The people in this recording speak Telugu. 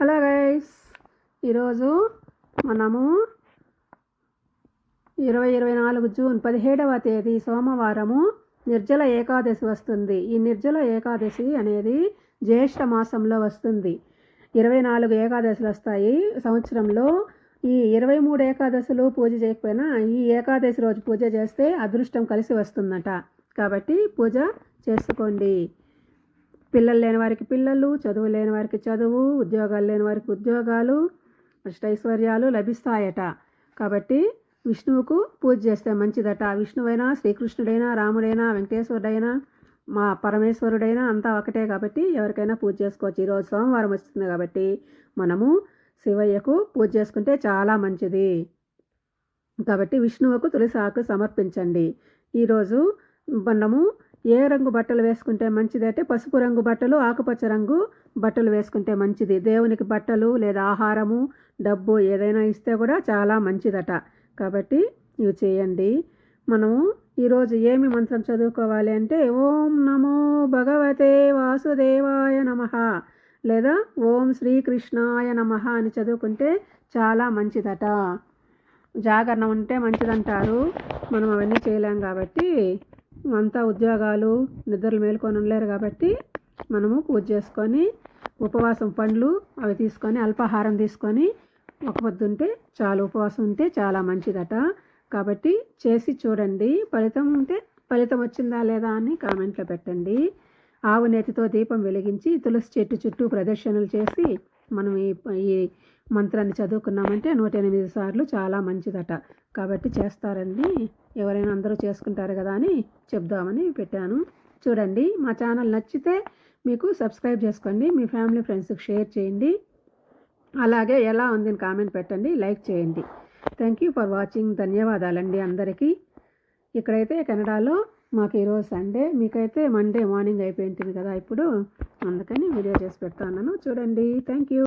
హలో గైస్ ఈరోజు మనము ఇరవై ఇరవై నాలుగు జూన్ పదిహేడవ తేదీ సోమవారము నిర్జల ఏకాదశి వస్తుంది. ఈ నిర్జల ఏకాదశి అనేది జ్యేష్ఠ మాసంలో వస్తుంది. ఇరవై నాలుగు ఏకాదశులు వస్తాయి. సంవత్సరంలో ఈ ఇరవై మూడు ఏకాదశులు పూజ చేయకపోయినా ఈ ఏకాదశి రోజు పూజ చేస్తే అదృష్టం కలిసి వస్తుందట. కాబట్టి పూజ చేసుకోండి. పిల్లలు లేని వారికి పిల్లలు చదువు లేని వారికి చదువు ఉద్యోగాలు లేని వారికి ఉద్యోగాలు అష్టైశ్వర్యాలు లభిస్తాయట. కాబట్టి విష్ణువుకు పూజ చేస్తే మంచిదట. విష్ణువైనా శ్రీకృష్ణుడైనా రాముడైనా వెంకటేశ్వరుడైనా మా పరమేశ్వరుడైనా అంతా ఒకటే కాబట్టి ఎవరికైనా పూజ చేసుకోవచ్చు. ఈరోజు సోమవారం వస్తుంది కాబట్టి మనము శివయ్యకు పూజ చేసుకుంటే చాలా మంచిది. కాబట్టి విష్ణువుకు తులసి ఆకు సమర్పించండి ఈరోజు మనము ఏ రంగు బట్టలు వేసుకుంటే మంచిది అంటే పసుపు రంగు బట్టలు ఆకుపచ్చ రంగు బట్టలు వేసుకుంటే మంచిది. దేవునికి బట్టలు లేదా ఆహారము డబ్బు ఏదైనా ఇస్తే కూడా చాలా మంచిదట. కాబట్టి ఇవి చేయండి. మనము ఈరోజు ఏమి మంత్రం చదువుకోవాలి అంటే ఓం నమో భగవతే వాసుదేవాయ నమ లేదా ఓం శ్రీకృష్ణాయ నమ అని చదువుకుంటే చాలా మంచిదట. జాగరణ ఉంటే మంచిదంటారు. మనం అవన్నీ చేయలేం కాబట్టి అంతా ఉద్యోగాలు నిద్రలు మేలుకొని ఉండలేరు కాబట్టి మనము పూజ చేసుకొని ఉపవాసం పండ్లు అవి తీసుకొని అల్పాహారం తీసుకొని ఒక పొద్దుంటే చాలా ఉపవాసం ఉంటే చాలా మంచిదట. కాబట్టి చేసి చూడండి. ఫలితం ఉంటే ఫలితం వచ్చిందా లేదా అని కామెంట్లో పెట్టండి. ఆవు నేతితో దీపం వెలిగించి తులసి చెట్టు చుట్టూ ప్రదర్శనలు చేసి మనం ఈ ఈ మంత్రాన్ని చదువుకున్నామంటే నూట ఎనిమిది సార్లు చాలా మంచిదట. కాబట్టి చేస్తారండి. ఎవరైనా అందరూ చేసుకుంటారు కదా అని చెప్దామని పెట్టాను. చూడండి మా ఛానల్ నచ్చితే మీకు సబ్స్క్రైబ్ చేసుకోండి మీ ఫ్యామిలీ ఫ్రెండ్స్కి షేర్ చేయండి. అలాగే ఎలా ఉంది కామెంట్ పెట్టండి లైక్ చేయండి. Thank you for watching. ధన్యవాదాలండి అందరికీ. ఇక్కడైతే కెనడాలో మాకు ఈరోజు సండే మీకైతే మండే మార్నింగ్ అయిపోయింటుంది కదా ఇప్పుడు. అందుకని వీడియో చేసి పెడతాను చూడండి. Thank you